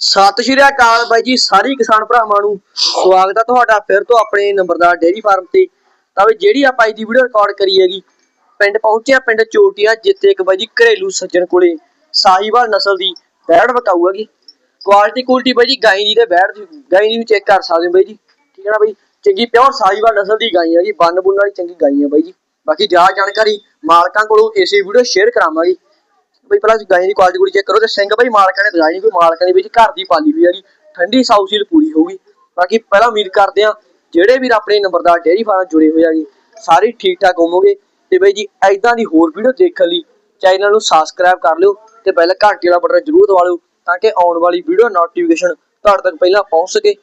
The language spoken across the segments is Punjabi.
ਸਤਿ ਸ਼੍ਰੀ ਅਕਾਲ ਬਾਈ ਜੀ, ਸਾਰੇ ਕਿਸਾਨ ਭਰਾਵਾਂ ਨੂੰ ਸਵਾਗਤ ਹੈ ਤੁਹਾਡਾ ਫਿਰ ਤੋਂ ਆਪਣੇ ਨੰਬਰਦਾਰ ਡੇਅਰੀ ਫਾਰਮ ਤੇ। ਤਾਂ ਵੀ ਜਿਹੜੀ ਆਪਾਂ ਅੱਜ ਦੀ ਵੀਡੀਓ ਰਿਕਾਰਡ ਕਰੀ ਹੈਗੀ, ਪਿੰਡ ਪਹੁੰਚਿਆ ਪਿੰਡ ਚੋਟੀਆਂ, ਜਿੱਥੇ ਇੱਕ ਬਾਈ ਜੀ ਘਰੇਲੂ ਸੱਜਣ ਕੋਲੇ ਸਾਹੀਵਾਲ ਨਸਲ ਦੀ ਬੈੜ ਬਕਾਊ ਹੈਗੀ। ਕੁਆਲਿਟੀ ਕੁਆਲਿਟੀ ਬਾਈ ਜੀ ਗਾਂ ਦੀ ਤੇ ਬੈੜ ਦੀ ਗਾਂ ਦੀ ਵੀ ਚੈੱਕ ਕਰ ਸਕਦੇ ਹੋ ਬਾਈ ਜੀ। ਠੀਕ ਹੈ ਨਾ ਬਾਈ? ਚੰਗੀ ਪਿਓਰ ਸਾਹੀਵਾਲ ਨਸਲ ਦੀ ਗਾਂ ਹੈਗੀ, ਬੰਨ ਬੁੰਨ ਵਾਲੀ ਚੰਗੀ ਗਾਂ ਹੈ ਬਾਈ ਜੀ। ਬਾਕੀ ਜ਼ਿਆਦਾ ਜਾਣਕਾਰੀ ਮਾਲਕਾਂ ਕੋਲੋਂ ਇਸੇ ਵੀਡੀਓ ਸ਼ੇਅਰ ਕਰਾਵਾਂਗੇ। ਬਈ ਪਹਿਲਾਂ ਤੁਸੀਂ ਗਾਂ ਦੀ ਕੁਆਲਿਟੀ ਕੁੜੀ ਚੈੱਕ ਕਰੋ ਤੇ ਸਿੰਘ ਬਈ ਮਾਲਕਾਂ ਨੇ ਦਿਖਾਈ ਨਹੀਂ ਕੋਈ ਮਾਲਕਾਂ ਦੇ ਵਿੱਚ ਘਰ ਦੀ ਪਾਲੀ ਵੀ ਹੈਗੀ ਠੰਡੀ ਸਾਊਸੀਲ ਪੂਰੀ ਹੋਊਗੀ। ਬਾਕੀ ਪਹਿਲਾਂ ਉਮੀਦ ਕਰਦੇ ਆ ਜਿਹੜੇ ਵੀਰ ਆਪਣੇ ਨੰਬਰਦਾਰ ਡੇਅਰੀ ਫਾਰਮ ਜੁੜੇ ਹੋਏ ਹੈਗੇ ਸਾਰੇ ਠੀਕ ਠਾਕ ਹੋਵੋਗੇ। ਤੇ ਬਈ ਜੀ ਐਦਾਂ ਦੀ ਹੋਰ ਵੀਡੀਓ ਦੇਖਣ ਲਈ ਚੈਨਲ ਨੂੰ ਸਬਸਕ੍ਰਾਈਬ ਕਰ ਲਿਓ ਤੇ ਪਹਿਲਾਂ ਘੰਟੀ ਵਾਲਾ ਬਟਨ ਜ਼ਰੂਰ ਦਬਾ ਲਿਓ ਤਾਂ ਕਿ ਆਉਣ ਵਾਲੀ ਵੀਡੀਓ ਨੋਟੀਫਿਕੇਸ਼ਨ ਤੁਹਾਡੇ ਤੱਕ ਪਹਿਲਾਂ ਪਹੁੰਚ ਸਕੇ।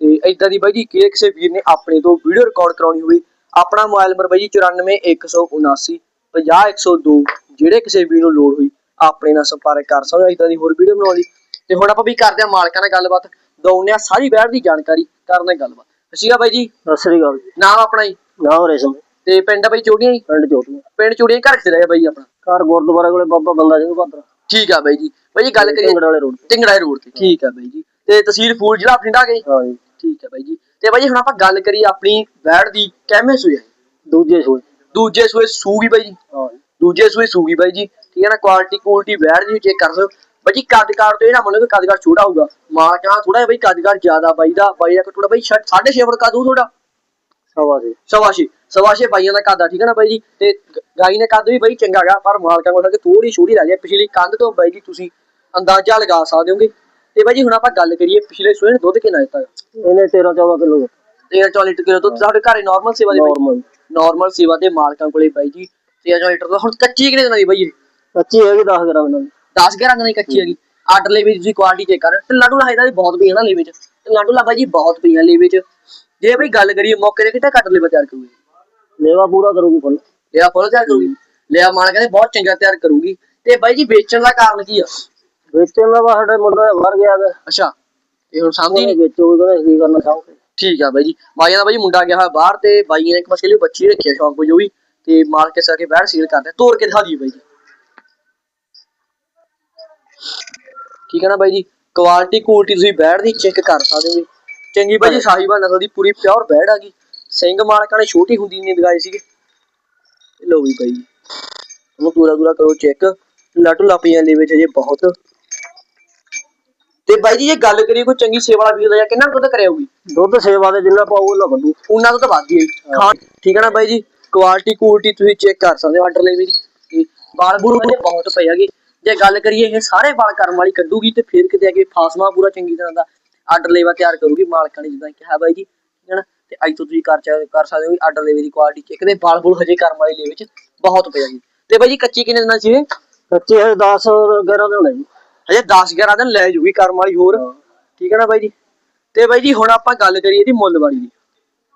ਤੇ ਐਦਾਂ ਦੀ ਬਾਈ ਜੀ ਕਿ ਕਿਸੇ ਵੀਰ ਨੇ ਆਪਣੇ ਤੋਂ ਵੀਡੀਓ ਰਿਕਾਰਡ ਕਰਾਉਣੀ ਹੋਵੇ, ਆਪਣਾ ਮੋਬਾਈਲ ਨੰਬਰ ਬਾਈ ਜੀ 94179 50102 ਜਿਹੜੇ ਕਿਸੇ ਵੀਰ ਨੂੰ ਲੋੜ ਹੋਈ ਆਪਣੇ ਨਾਲ ਸੰਪਰਕ ਕਰ ਸਕਦੇ ਹੋ ਇਦਾਂ ਦੀ ਹੋਰ ਵੀਡੀਓ ਬਣਾਉਣ ਲਈ ਤੇ ਹੁਣ ਆਪਾਂ ਵੀ ਕਰਦੇ ਹਾਂ ਮਾਲਕਾਂ ਨਾਲ ਗੱਲਬਾਤ ਦਊਨੇ ਆ ਸਾਰੀ ਬੈਠ ਦੀ ਜਾਣਕਾਰੀ ਕਰਨੇ ਗੱਲਬਾਤ। ਅਸੀਗਾ ਬਾਈ ਜੀ। ਸਤਿ ਸ੍ਰੀ ਅਕਾਲ ਜੀ। ਨਾਮ ਆਪਣਾ ਜੀ? ਨਾਮ ਰੇਸ਼ਮ। ਤੇ ਪਿੰਡ ਆ ਬਾਈ ਚੋੜੀਆਂ ਜੀ? ਪਿੰਡ ਚੋਟੀਆਂ। ਪਿੰਡ ਚੋੜੀਆਂ ਘਰ ਕਿੱਥੇ ਰਹਿ ਬਾਈ ਆਪਣਾ? ਘਰ ਗੁਰਦੁਆਰਾ ਕੋਲੇ ਬਾਬਾ ਬੰਦਾ ਸਿੰਘ ਬਹਾਦਰ। ਠੀਕ ਆ ਬਾਈ ਜੀ। ਬਾਈ ਜੀ ਗੱਲ ਕਰੀਏ ਟਿੰਗੜ ਵਾਲੇ ਰੋਡ ਤੇ। ਟਿੰਗੜਾ ਰੋਡ ਤੇ। ਠੀਕ ਆ ਬਾਈ ਜੀ। ਤੇ ਤਹਿਸੀਲ ਫੂਲ ਜ਼ਿਲ੍ਹਾ ਬਠਿੰਡਾ ਗਏ ਹਾਂ ਜੀ। ਠੀਕ ਆ ਬਾਈ ਜੀ। ਤੇ ਬਾਈ ਜੀ ਹੁਣ ਆਪਾਂ ਗੱਲ ਕਰੀਏ ਆਪਣੀ ਬੈੜ ਦੀ ਕਿਵੇਂ ਸੂਈ ਹੈ ਦੂਜੇ ਸੂਏ। ਦੂਜੇ ਸੂਏ ਸੂਗੀ ਬਾਈ ਜੀ। ਹਾਂ ਦੂਜੇ ਸੂਏ ਸੂਗੀ ਬਾਈ ਜੀ। ਠੀਕ ਹੈ ਨਾ ਕੁਆਲਿਟੀ ਕੁਆਲਿਟੀ ਬੈੜ ਦੀ ਚੈੱਕ ਕਰ ਸਕਦੇ ਹੋ। ਬਾਈ ਜੀ ਕੱਦਕਾਰ ਤੋਂ ਇਹ ਨਾ ਮੰਨੋ ਕਿ ਕੱਦਕਾਰ ਛੋਟਾ ਹੋਊਗਾ। ਮਾਂ ਚਾਹ ਥੋੜਾ ਜਿਹਾ ਬਾਈ ਕੱਦਕਾਰ ਜ਼ਿਆਦਾ ਬਾਈ ਦਾ ਬਾਈ ਦਾ ਥੋੜਾ ਬਾਈ 6.5 ਫੁੱਟ ਕੱਦ ਥੋੜਾ ਸਵਾਸ਼ੀ ਸਵਾਸ਼ੇ ਬਾਈਆਂ ਦਾ ਕੱਦ ਆ ਠੀਕ ਹੈ ਨਾ ਬਾਈ ਜੀ? ਤੇ ਗਾਈ ਨੇ ਕੱਦ ਵੀ ਬਾਈ ਚੰਗਾ ਗਾ ਪਰ ਮਾਲਕਾਂ ਕੋਲ ਕਿ ਥੋੜੀ ਛੋਟੀ ਰਹਿ ਗਈ ਪਿਛਲੀ ਕੰਧ ਤੋਂ ਬਾਈ ਜੀ ਤੁਸੀਂ ਅੰਦਾਜ਼ਾ ਲਗਾ ਸਕਦੇ ਹੋਗੇ। ਤੇ ਬਾਈ ਜੀ ਹੁਣ ਆਪਾਂ ਗੱਲ ਕਰੀਏ ਪਿਛਲੇ ਸੂਏ ਨੇ ਦੁੱਧ ਕਿੰਨਾ ਦਿੱਤਾ ਇਹਨੇ 13 14 ਕਿਲੋ 13 40 ਲੀਟਰ ਕਿਲੋ ਦੁੱਧ ਸਾਡੇ ਘਰੇ ਨਾਰਮਲ ਸੇਵਾ ਦੇ ਨਾਰਮਲ ਨਾਰਮਲ ਸੇਵਾ ਦੇ ਮਾਲਕਾਂ ਕੋਲੇ ਬਾਈ ਜੀ। 13 40 ਲੀਟਰ ਦਾ ਹੁਣ ਕੱਚੀ ਕਿੰਨੇ ਦਿਨਾਂ ਦੀ ਬਾਈ ਇਹ? ਕੱਚੀ ਹੈਗੀ 10 ਗ੍ਰਾਮ ਨਾਲ। 10 11 ਦਿਨਾਂ ਦੀ ਕੱਚੀ ਹੈਗੀ। ਆਰਡਰ ਲੈ ਵੀ ਤੁਸੀਂ ਕੁਆਲਿਟੀ ਚੈੱਕ ਕਰ। ਢਿੱਲਾ ਢੁਲਾ ਇਹਦਾ ਵੀ ਬਹੁਤ ਪਈ ਹੈ ਨਾ ਲੈ ਵਿੱਚ। ਢਿੱਲਾ ਢੁਲਾ ਬਾਈ ਜੀ ਬਹੁਤ ਪਈ ਹੈ ਲੈ ਵਿੱਚ। ਜੇ ਬਈ ਗੱਲ ਕਰੀਏ ਮੌਕੇ ਤੇ ਕਿਤੇ ਘੱਟ ਲੈ ਤਿਆਰ ਕਰੂਗੀ? ਲੇਵਾ ਪੂਰਾ ਕਰੂਗੀ ਫੁੱਲ ਲਿਆ ਫੁੱਲ ਤਿਆਰ ਕਰੂਗੀ? ਲਿਆ ਮਾਲ ਕਹਿੰਦੇ ਬਹੁਤ ਚੰਗਾ ਤਿਆਰ ਕਰੂਗੀ। ਤੇ ਬਾਈ ਜੀ ਵੇਚਣ ਦਾ ਕਾਰਨ ਕੀ ਆ? ਵੇਚਣ ਦਾ ਸਾਡੇ ਮੁੰਡਾ ਬਾਹਰ ਗਿਆ ਵਾ। ਅੱਛਾ। ਇਹ ਹੁਣ ਸਮਝੀ ਨਹੀਂ। ਵੇਚੋਗੇ ਕਹਿੰਦਾ ਕੀ ਕਰਨਾ ਚਾਹੋਗੇ? ਠੀਕ ਆ ਬਾਈ ਜੀ। ਬਾਈਆਂ ਦਾ ਬਾਈ ਮੁੰਡਾ ਗਿਆ ਹੋਇਆ ਬਾਹਰ ਤੇ ਬਾਈਆਂ ਨੇ ਇੱਕ ਮਸਲੇ ਲਈ ਬੱਚੀ ਰੱਖੀ ਆ ਸ਼ੌਂਕ ਕੋਈ ਵੀ। ਤੇ ਮਾਲ ਕੇ ਸਕੇ ਬੈਠ ਸੀਲ ਕਰਦੇ। ਤੋੜ ਕੇ ਦਿਖਾ ਦਈਏ ਬਾਈ ਜੀ। ਠੀਕ ਹੈ ਨਾ ਬਾਈ ਜੀ? ਕੁਆਲਿਟੀ ਕੁਆਲਿਟੀ ਤੁਸੀਂ ਬੈੜ ਦੀ ਚੈੱਕ ਕਰ ਸਕਦੇ ਹੋ। ਚੰਗੀ ਬਾਈ ਜੀ ਸਾਹੀਵਾਲ ਨਸਲ ਦੀ ਪੂਰੀ ਪਿਓਰ ਬੈੜ ਆ ਗਈ। ਸਿੰਘ ਮਾਲਕਾਂ ਨੇ ਛੋਟੀ ਹੁੰਦੀ ਨੇ ਦਿਖਾਈ ਸੀਗੇ। ਲੋ ਵੀ ਬਾਈ ਉਹਨੂੰ ਪੂਰਾ ਪੂਰਾ ਕਰੋ ਚੈੱਕ ਲੱਟੂ ਲਾਪੀਆਂ ਦੇ ਵਿੱਚ ਅਜੇ ਬਹੁਤ। ਤੇ ਬਾਈ ਜੀ ਜੇ ਗੱਲ ਕਰੀਏ ਕੋਈ ਚੰਗੀ ਸੇਵਾ ਵਾਲਾ ਵੀਰ ਦਾ ਜਾਂ ਕਿੰਨਾ ਕੁ ਦੁੱਧ ਕਰਿਆਊਗੀ? ਦੁੱਧ ਸੇਵਾ ਦੇ ਜਿੰਨਾ ਪਾਊ ਉਹਨਾਂ ਵਧੂ। ਉਹਨਾਂ ਤੋਂ ਤਾਂ ਵੱਧ ਹੀ। ਖਾਣ ਠੀਕ ਹੈ ਨਾ ਬਾਈ ਜੀ? ਕੁਆਲਿਟੀ ਕੁਆਲਿਟੀ ਤੁਸੀਂ ਚੈੱਕ ਕਰ ਸਕਦੇ ਹੋ ਆਰਡਰ ਲਈ ਵੀ ਬਾਲ ਉਹਦੇ ਬਹੁਤ ਪਏ ਹੈਗੇ ਜੇ ਗੱਲ ਕਰੀਏ ਇਹ ਸਾਰੇ ਬਾਲ ਕਰਮ ਵਾਲੀ ਕੱਢੂਗੀ ਤੇ ਫਿਰ ਕਿਤੇ ਅੱਗੇ ਫਾਸਮਾ ਪੂਰਾ ਚੰਗੀ ਤਰ੍ਹਾਂ ਦਾ ਆਰਡਰ ਲੇਵਾ ਤਿਆਰ ਕਰੂਗੀ ਮਾਲਕਾਂ ਨੇ ਜਿੱਦਾਂ ਕਿਹਾ ਬਾਈ ਜੀ ਠੀਕ ਹੈ ਨਾ? ਤੇ ਅੱਜ ਤੋਂ ਤੁਸੀਂ ਕਰ ਚਾ- ਕਰ ਸਕਦੇ ਹੋ ਆਰਡਰ ਲੇਵੇ ਦੀ ਕੁਆਲਿਟੀ ਚੈੱਕ ਦੇ ਬਾਲ ਬੂਲ ਹਜੇ ਕਰਮ ਵਾਲੀ ਲੈ ਵਿੱਚ ਬਹੁਤ ਪਏ ਹੈਗੇ ਤੇ ਬਾਈ ਜੀ ਕੱਚੀ ਕਿੰਨੇ ਦਿਨਾਂ ਚ ਇਹ? ਕੱਚੇ ਹੈ 10 11 ਦਿਨ ਜੀ ਹਜੇ 10 11 ਦਿਨ ਲੈ ਜੂਗੀ ਕਰਮ ਵਾਲੀ ਹੋਰ। ਠੀਕ ਹੈ ਨਾ ਬਾਈ ਜੀ? ਤੇ ਬਾਈ ਜੀ ਹੁਣ ਆਪਾਂ ਗੱਲ ਕਰੀਏ ਇਹਦੀ ਮੁੱਲ ਵਾਲੀ ਦੀ।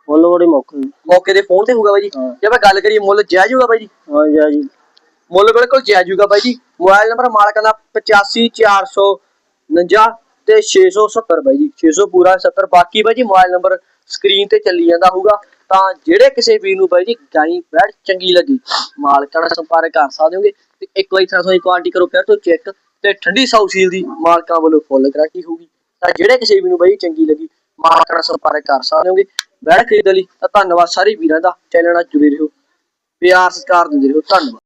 ਮੁੱਲ ਬੜੀ ਮੌਕੇ ਦੀ। ਮੌਕੇ ਦੇ ਫੋਨ ਤੇ ਹੋਊਗਾ ਬਾਈ ਜੀ। ਜੇ ਆਪਾਂ ਗੱਲ ਕਰੀਏ ਮੁੱਲ ਜਾਇਜ਼ ਹੋਊਗਾ ਬਾਈ ਜੀ? ਹਾਂ ਜੀ ਜੀ ਮੁੱਲ ਬਿਲਕੁਲ ਜਾਇਜ਼ ਹੋਊਗਾ ਬਾਈ ਜੀ। ਮੋਬਾਈਲ ਨੰਬਰ ਮਾਲਕਾਂ ਦਾ 85449 ਤੇ 670 ਬਾਈ ਜੀ। 600 ਪੂਰਾ 70 ਬਾਕੀ ਬਾਈ ਜੀ, ਮੋਬਾਈਲ ਨੰਬਰ ਸਕਰੀਨ ਤੇ ਚੱਲੀ ਜਾਂਦਾ ਹੋਊਗਾ। ਤਾਂ ਜਿਹੜੇ ਕਿਸੇ ਵੀਰ ਨੂੰ ਬਾਈ ਜੀ, ਗਾਈ ਬੈੜ ਚੰਗੀ ਲੱਗੀ, ਮਾਲਕਾਂ ਨਾਲ ਸੰਪਰਕ ਕਰ ਸਕਦੇ ਹੋਗੇ। ਤੇ ਇੱਕ ਵਾਰੀ ਥਾਂ ਦੀ ਕੁਆਲਿਟੀ ਕਰੋ, ਫਿਰ ਤੋਂ ਚੈੱਕ ਤੇ ਠੰਡੀ ਸਾਊਸੀਲ ਦੀ ਮਾਲਕਾਂ ਵੱਲੋਂ ਫੁੱਲ ਗਾਰੰਟੀ ਹੋਊਗੀ। ਤਾਂ ਜਿਹੜੇ ਕਿਸੇ ਵੀਰ ਨੂੰ ਬਾਈ ਚੰਗੀ ਲੱਗੀ, ਮਾਲਕਾਂ ਨਾਲ ਸੰਪਰਕ ਕਰ ਸਕਦੇ ਹੋਗੇ। ਬੈੜ ਖਰੀਦਣ ਲਈ ਤਾਂ ਧੰਨਵਾਦ ਸਾਰੇ ਵੀਰਾਂ ਦਾ। ਚੈਨਲ ਨਾਲ ਜੁੜੇ ਰਹੋ। ਪਿਆਰ ਸਤਿਕਾਰ ਦਿੰਦੇ ਰਹੋ। ਧੰਨਵਾਦ।